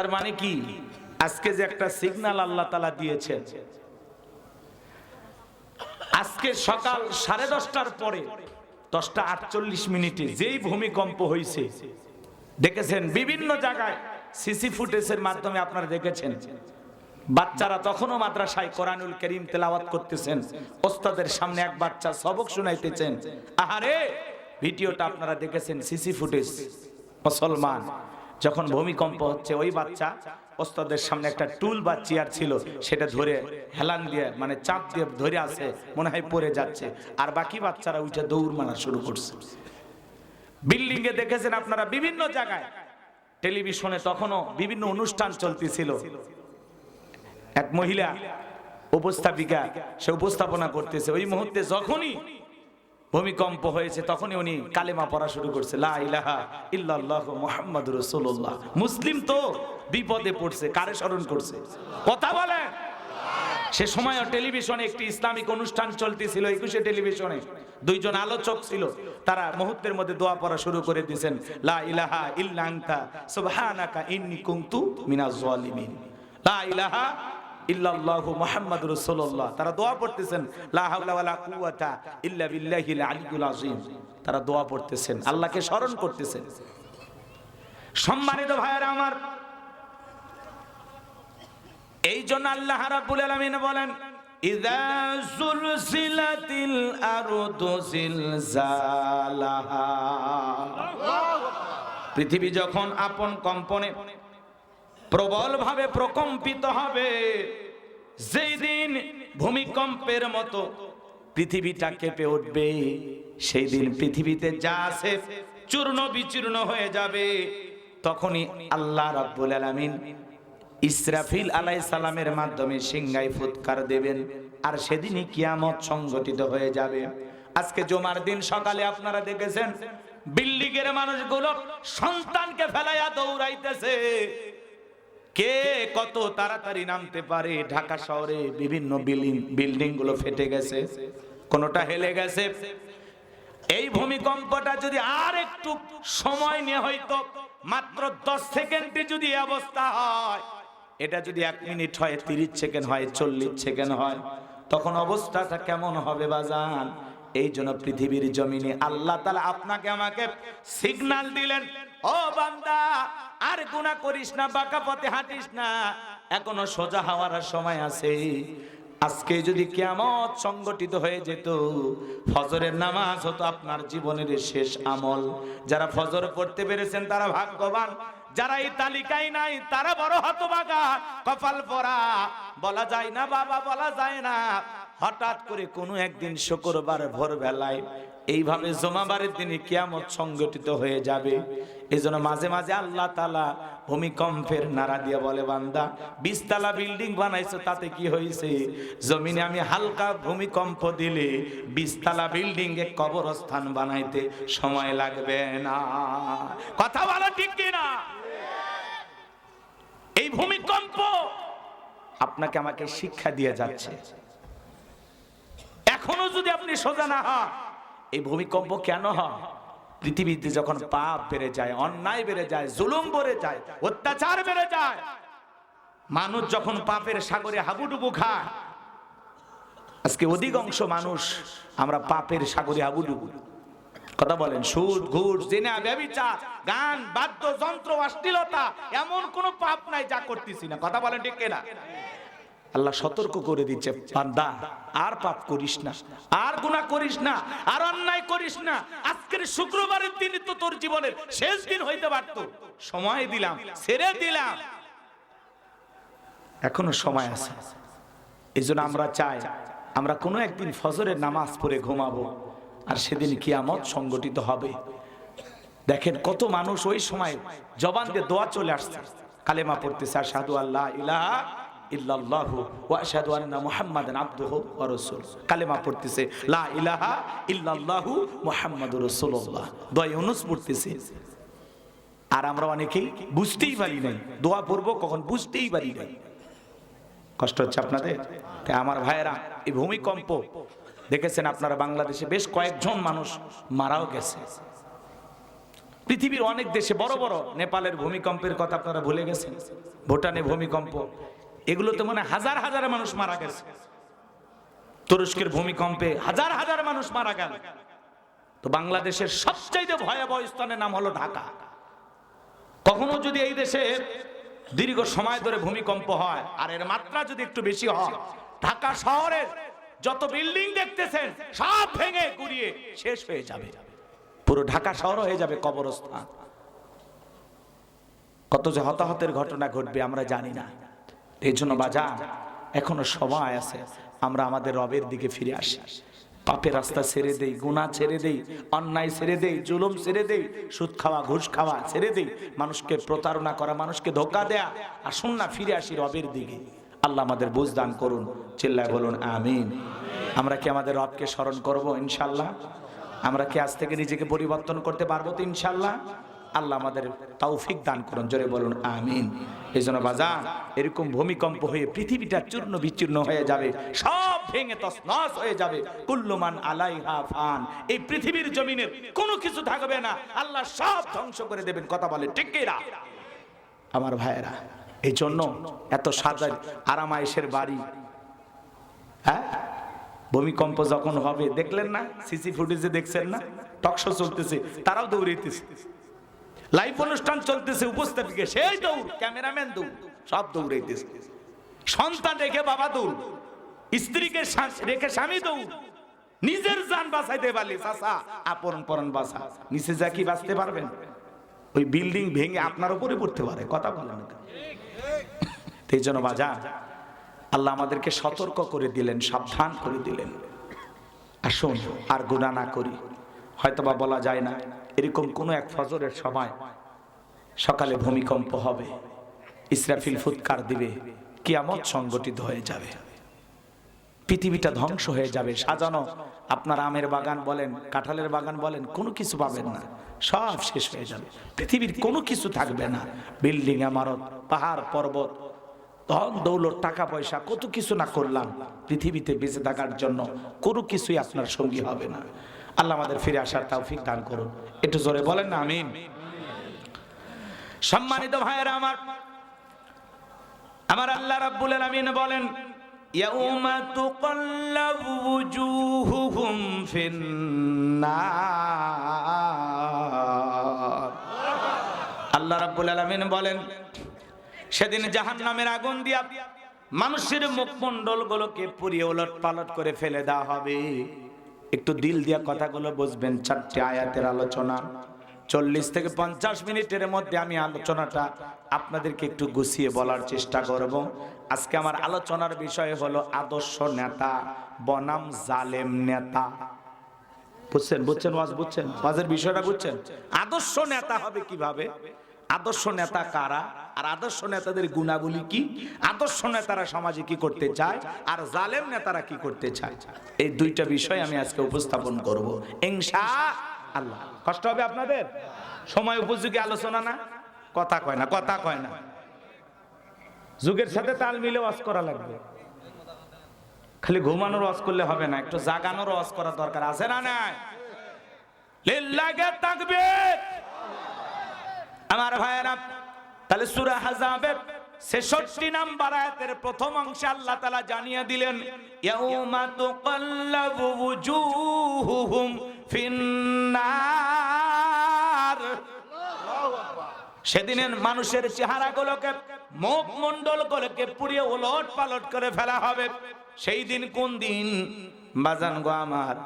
তার মানে কি? আজকে যে একটা সিগন্যাল আল্লাহ তালা দিয়েছেন। আজকে সকাল সাড়ে দশটার পরে, দশটা আটচল্লিশ মিনিটে যেই ভূমিকম্প হয়েছে দেখেছেন? বিভিন্ন জায়গায় সিসি ফুটেজের মাধ্যমে আপনারা দেখেছেন। বাচ্চারা তখনও মাদ্রাসায় কোরআনুল করিম তেলাওয়াত করতেছেন। ওস্তাদের সামনে এক বাচ্চা সবক শুনাইতেছেন। আহারে, ভিডিওটা আপনারা দেখেছেন? সিসি ফুটেজ মুসলমান। যখন ভূমিকম্প হচ্ছে, ওই বাচ্চা ওস্তাদের সামনে একটা টুল বা চেয়ার ছিল, সেটা ধরে হেলান দিয়ে মানে চাপ দিয়ে ধরে আছে, মনে হয় পড়ে যাচ্ছে। আর বাকি বাচ্চারা উঠে দৌড় মারা শুরু করছে। বিল্ডিং এ দেখেছেন আপনারা বিভিন্ন জায়গায়। টেলিভিশনে তখনও বিভিন্ন অনুষ্ঠান চলতেছিল। এক মহিলা উপস্থাপিকা, সে উপস্থাপনা করতেছে। ওই মুহূর্তে যখনই ভূমিকম্প হয়েছে, তখনই উনি কালেমা পড়া শুরু করছে মুসলিম তো বিপদে পড়ছে, কারে স্মরণ করছে? কথা বলেন। সে সময় টেলিভিশনে একটি ইসলামিক অনুষ্ঠান চলতেছিল, একুশে টেলিভিশনে। দুইজন আলোচক ছিল, তারা মুহূর্তের মধ্যে দোয়া পড়া শুরু করে দিয়েছেন, লা ইলাহা ইল্লা আনতা, সুবহানাকা জালিমিন লা রাসূলুল্লাহ। তারা দোয়া লা হাওলা ওয়ালা কুওয়াতা ইল্লা বিল্লাহিল আযীম। তারা দোয়া আল্লাহকে স্মরণ করতেছেন। সম্মানিত আমার, এই জন্য আল্লাহ রাব্বুল আলামিন বলেন, ইযা সুলসিলাতিল আরদু জিলজালাহা। পৃথিবী যখন আপন কম্পনে প্রবল ভাবে প্রকম্পিত হবে। যেই দিন ভূমিকম্পের মতো পৃথিবীটা কেঁপে উঠবে, সেই দিন পৃথিবীতে যা আছে চূর্ণ বিচূর্ণ হয়ে যাবে। তখনই আল্লাহ রাব্বুল আলামিন ইসরাফিল আলাই সালামের মাধ্যমে সিংগাই ফুৎকার দেবেন, আর সেদিনই কিয়ামত সংগঠিত হয়ে যাবে। আজকে জমার দিন সকালে আপনারা দেখেছেন বিল্ডিং এর মানুষগুলো সন্তানকে ফেলাইয়া দৌড়াইতেছে। কে কত তাড়াতাড়ি নামতে পারে? ঢাকা শহরে বিভিন্ন বিল্ডিং বিল্ডিংগুলো ফেটে গেছে। কোনটা হেলে গেছে? এই ভূমিকম্পটা যদি আর একটু সময় নিয়ে হয়তো, মাত্র দশ সেকেন্ডে যদি অবস্থা হয়, এটা যদি এক মিনিট হয়, তিরিশ সেকেন্ড হয়, চল্লিশ সেকেন্ড হয়, তখন অবস্থাটা কেমন হবে বাজান? এই জন্য পৃথিবীর জমিনে আল্লাহ তালা আপনাকে আমাকে সিগনাল দিলেন। ও বান্দা, আর গুণা করিস না বাঁকা পথে হাঁটিস না। এখনও সোজা হওয়ার সময় আছে। আজকে যদি কিয়ামত সংগঠিত হয়ে যেত, ফজরের নামাজ হতো আপনার জীবনের শেষ আমল। যারা ফজর পড়তে পেরেছেন, তারা ভাগ্যবান। যারা এই তালিকায় নাই, তারা বড় হতবাগা। কপাল পরা, বলা যায় না, বাবা, বলা যায় না। হঠাৎ করে কোনো একদিন শুক্রবার ভোরবেলায় এইভাবে জমাবারের দিনে কিয়ামত সংগঠিত হয়ে যাবে। এই জন্য মাঝে মাঝে আল্লাহ তালা ভূমিকম্পের নাড়া দিয়ে বলে, বান্দা, বিশতলা বিল্ডিং বানাইছো, তাতে কি হয়েছে জমিনে আমি হালকা ভূমিকম্প দিলে বিশতলা বিল্ডিং এ কবরস্থান বানাইতে সময় লাগবে না। কথা বলো ঠিক কিনা? এই ভূমিকম্প আপনাকে আমাকে শিক্ষা দিয়ে যাচ্ছে। এখনও যদি আপনি সোজা না হন এই ভূমিকম্প কেন হয়? পৃথিবীতে যখন পাপ বেড়ে যায়, অন্যায় বেড়ে যায়, জুলুম বেড়ে যায়, অত্যাচার বেড়ে যায়, মানুষ যখন পাপের সাগরে হাবুডুবু খায়, আজকে অধিকাংশ মানুষ আমরা পাপের সাগরে হাবুডুবু। কথা বলেন, সুদ, ঘুষ, জেনা, ব্যবিচার, গান, বাদ্যযন্ত্র, অশ্লীলতা, এমন কোন পাপ নাই যা করতেছি না। কথা বলেন ঠিক না আল্লাহ সতর্ক করে দিচ্ছে, বান্দা, আর পাপ করিস না, আর গুনাহ করিস না, আর অন্যায় করিস না। আজকের শুক্রবারের দিন তো তোর জীবনের শেষ দিন হইতে পারত। সময় দিলাম, ছেড়ে দিলাম। এখনও সময় আছে। এই আমরা চাই, আমরা কোনো একদিন ফজরের নামাজ পড়ে ঘুমাবো, আর সেদিন কিয়ামত সংগঠিত হবে। দেখেন কত মানুষ ওই সময় জবান দিয়ে দোয়া চলে আসছে। কালেমা পড়তেছে আর সাধু আল্লাহ ইলাহা ইল্লাল্লাহু ওয়া আশহাদু আন্না মুহাম্মাদান আবদুহু ওয়া রাসূল কালেমা পড়তেছে, লা ইলাহা ইল্লাল্লাহু মুহাম্মাদুর রাসূলুল্লাহ। দোয়া ইউনুস পড়তেছে। আর আমরা অনেকেই বুঝতেই পারি নাই। দোয়া পড়ব, কখন বুঝতেই পারি নাই। কষ্ট হচ্ছে আপনাদের? তাই আমার ভাইয়েরা, এই ভূমিকম্প, দেখেছেন আপনারা বাংলাদেশে বেশ কয়েকজন মানুষ মারাও গেছে। পৃথিবীর অনেক দেশে, বড় বড়, নেপালের ভূমিকম্পের কথা আপনারা ভুলে গেছেন। ভুটানে ভূমিকম্প এগুলোতে মনে হাজার হাজার মানুষ মারা গেছে। তুরস্কের ভূমিকম্পে হাজার হাজার মানুষ মারা গেল। তো বাংলাদেশের সবচাইতে ভয়াবহ স্থানের নাম হলো ঢাকা। কখনো যদি এই দেশে দীর্ঘ সময় ধরে ভূমিকম্প হয়, আর এর মাত্রা যদি একটু বেশি হয়, ঢাকা শহরের যত বিল্ডিং দেখতেছেন, সব ভেঙে গুড়িয়ে শেষ হয়ে যাবে। পুরো ঢাকা শহর হয়ে যাবে কবরস্থান। কত যে হতাহতের ঘটনা ঘটবে আমরা জানি না। এই জন্য বাজার এখনও সময় আছে, আমরা আমাদের রবের দিকে ফিরে আসি। পাপের রাস্তা ছেড়ে দেই গুণা ছেড়ে দেই, অন্যায় ছেড়ে দেই, জুলুম ছেড়ে দেই, সুদ খাওয়া, ঘুষ খাওয়া ছেড়ে দেই, মানুষকে প্রতারণা করা, মানুষকে ধোকা দেয়া আসুন না, ফিরে আসি রবের দিকে। আল্লাহ আমাদের বুঝ দান করুন, চিল্লায় বলুন, আমিন। আমরা কি আমাদের রবকে স্মরণ করব, ইনশাল্লাহ? আমরা কি আজ থেকে নিজেকে পরিবর্তন করতে পারব তো, ইনশাল্লাহ? আল্লাহ আমাদের তৌফিক দান করুন, জোরে বলুন, আমিন। এই জন্য বাজান, এরকম ভূমিকম্প হয়ে পৃথিবীটা চূর্ণ বিচূর্ণ হয়ে যাবে, সব ভেঙে তছনছ হয়ে যাবে। কুল্লুমান আলাইহা ফান, এই পৃথিবীর জমিনের কোনো কিছু থাকবে না, আল্লাহ সব ধ্বংস করে দেবেন, কথা বলে কিনা? আমার ভাইয়েরা, এই জন্য এত সাজার আরামায়েশের বাড়ি হ্যাঁ? ভূমিকম্প যখন হবে, দেখলেন না? সিসি ফুটেজে দেখছেন না? টকশো চলতেছে, তারাও দৌড়াইতেছে। লাইভ অনুষ্ঠান চলতেছে, উপস্থাপিকা, সেই দৌড়, ক্যামেরাম্যান দৌড়, সব দৌড়াইতেছে। সন্তান রেখে বাবা দৌড়, স্ত্রীকে রেখে স্বামী দৌড়, নিজের যান বাঁচাইতে পারলে চাষা আপন পরন বাঁচা, নিচে যা কি বাঁচতে পারবেন? ওই বিল্ডিং ভেঙে আপনার উপরে পড়তে পারে, কথা বলেন এই জন্য বাজা, আল্লাহ আমাদেরকে সতর্ক করে দিলেন, সাবধান করে দিলেন। আর আসুন, আর গুণা না করি। হয়তোবা বলা যায় না এরকম কোনো এক ফজরের সময় সকালে ভূমিকম্প হবে, ইসরাফিল ফুৎকার দিবে, কিয়ামত সংগঠিত হয়ে যাবে। পৃথিবীটা ধ্বংস হয়ে যাবে। সাজানো, আপনার আমের বাগান বলেন, কাঁঠালের বাগান বলেন, কোনো কিছু পাবেন না। সব শেষ হয়ে যাবে। পৃথিবীর কোনো কিছু থাকবে না। বিল্ডিং আমারত পাহাড়, পর্বত, ধন, দৌলত, টাকা, পয়সা, কত কিছু না করলাম। পৃথিবীতে বেঁচে থাকার জন্য কোনো কিছুই আপনার সঙ্গী হবে না। আল্লাহ আমাদের ফিরে আসার তৌফিক দান করুন। একটু জোরে বলেন না, আমিন। সম্মানিত ভাইয়েরা আমার আমার আল্লাহ রাব্বুল আলামিন বলেন, ইয়াউমা তুকাল্লাবু ওয়ুজুহুহুম ফিন্নার। আল্লাহ রাব্বুল আলামিন বলেন, সেদিন জাহান্নামের আগুন দিয়া মানুষের মুখমণ্ডল গুলোকে পুড়িয়ে ওলট পালট করে ফেলে দেওয়া হবে। একটু দিল দিয়া কথাগুলো বুঝবেন, চারটি আয়াতের আলোচনা। চল্লিশ থেকে পঞ্চাশ মিনিটের মধ্যে আমি আলোচনাটা আপনাদেরকে একটু গুছিয়ে বলার চেষ্টা করব। আজকে আমার আলোচনার বিষয় হলো আদর্শ নেতা, বনাম জালেম নেতা। বুঝছেন বুঝছেন, ওয়াজ বুঝছেন? ওয়াজের বিষয়টা বুঝছেন? আদর্শ নেতা হবে কীভাবে? আদর্শ নেতা কারা? আর আদর্শ নেতাদের গুণাবলী কি? আদর্শ নেতারা সমাজে কি করতে চায়? আর জালেম নেতারা কি করতে চায়? এই দুইটা বিষয় আমি আজকে উপস্থাপন করব। ইনশা আল্লাহ। কষ্ট হবে আপনাদের? সময় উপযোগী আলোচনা না? কথা কয় না, কথা কয় না। যুগের সাথে তাল মিলে ওয়াজ করা লাগবে। খালি ঘুমানোর ওয়াজ করলে হবে না, একটু জাগানোর ওয়াজ করা দরকার। আছে না নাই? লিল্লাহে তাকবীর! আমার ভাইয়েরা, তাহলে সূরা হাজাবের 66 নাম্বার আয়াতের প্রথম অংশে আল্লাহ তাআলা জানিয়ে দিলেন, ইয়াউমা তুকাল্লাবু ওয়ুজুহুহুম ফিন্নার। সেদিনের মানুষের চেহারাগুলোকে মুখ মন্ডল গুলোকে পুড়িয়ে ওলট পালট করে ফেলা হবে। সেই দিন কোন দিন? বাজান গো আমার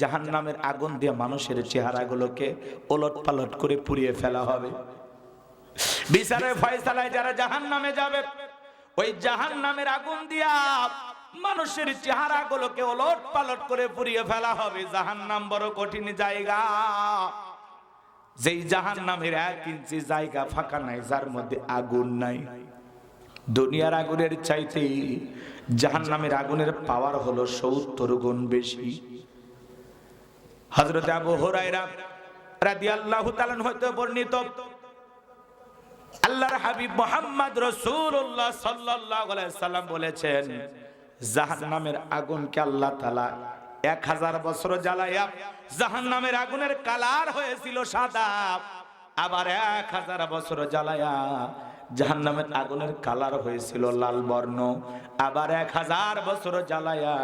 জাহান নামের আগুন দিয়ে মানুষের চেহারাগুলোকে ওলট পালট করে পুড়িয়ে ফেলা হবে। বিচারের ফয়সালায় যারা জাহান নামে যাবে, ওই জাহান নামের আগুন দিয়া মানুষের চেহারাগুলোকে ওলট পালট করে পুড়িয়ে ফেলা হবে। জাহান নাম বড় কঠিন জায়গা। যেই জাহান নামের এক ইঞ্চি জায়গা ফাঁকা নাই, যার মধ্যে আগুন নাই। দুনিয়ার আগুনের চাইতে জাহান নামের আগুনের পাওয়ার হলো সত্তর গুণ বেশি। হজরত আবু হুরায়রা রাদিয়াল্লাহু তাআলা হতে বর্ণিত আল্লাহর হাবিব মোহাম্মদ আলাইহি সাল্লাম বলেছেন, জাহান্নামের আগুনকে আল্লাহ তাআলা এক হাজার বছর জ্বালাইয়া জাহান্নামের আগুনের কালার হয়েছিল সাদা, আবার এক হাজার বছর জ্বালায়া জাহান্নামের আগুনের কালার হয়েছিল লাল বর্ণ। আবার এক হাজার বছর জ্বালায়া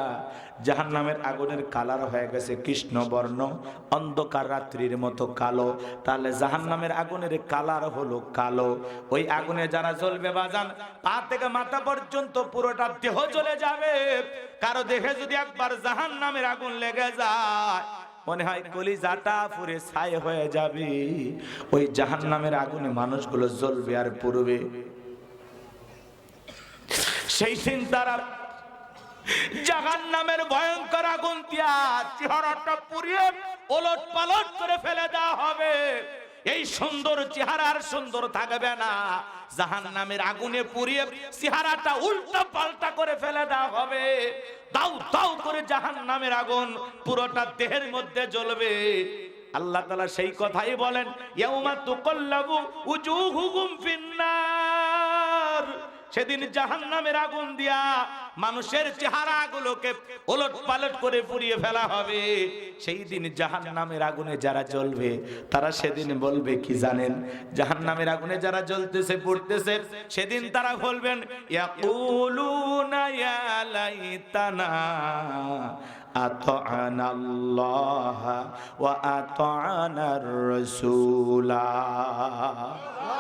জাহান্নামের আগুনের কালার হয়ে গেছে কৃষ্ণ বর্ণ। অন্ধকার রাত্রির মতো কালো। তাহলে জাহান্নামের আগুনের কালার হলো কালো। ওই আগুনে যারা জ্বলবে বাজান, পা থেকে মাথা পর্যন্ত পুরোটা দেহ জ্বলে যাবে। কারও দেহে যদি একবার জাহান্নামের আগুন লেগে যায় মনে হয় কলিজাটা পুরে ছাই হয়ে যাবে। ওই জাহান নামের আগুনে মানুষগুলো জ্বলবে আর পুরবে সেই দিন তারা জাহান নামের ভয়ঙ্কর আগুন দিয়া চেহারাটা পুড়িয়ে ওলট পালট করে ফেলে দেওয়া হবে। এই সুন্দর চেহারা আর সুন্দর থাকবে না। জাহান নামের আগুনে পুড়িয়ে চেহারাটা উল্টা পাল্টা করে ফেলে দেওয়া হবে। দাউ দাউ করে জাহান নামের আগুন পুরোটা দেহের মধ্যে জ্বলবে। আল্লাহ তালা সেই কথাই বলেন, ইয়াউমা তুকাল্লাবু উজুহুহুম ফিন্নার। সেদিন জাহান নামের আগুন দিয়া মানুষের চেহারা গুলোকে ওলট পালট করে পুড়িয়ে ফেলা হবে। সেই দিন জাহান নামের আগুনে যারা জ্বলবে, তারা সেদিন বলবে, কি জানেন? জাহান নামের আগুনে যারা জ্বলতেছে, পড়তেছে, সেদিন তারা বলবেন, ইয়াকুলুনা ইয়া লাইতানা রাসূলা।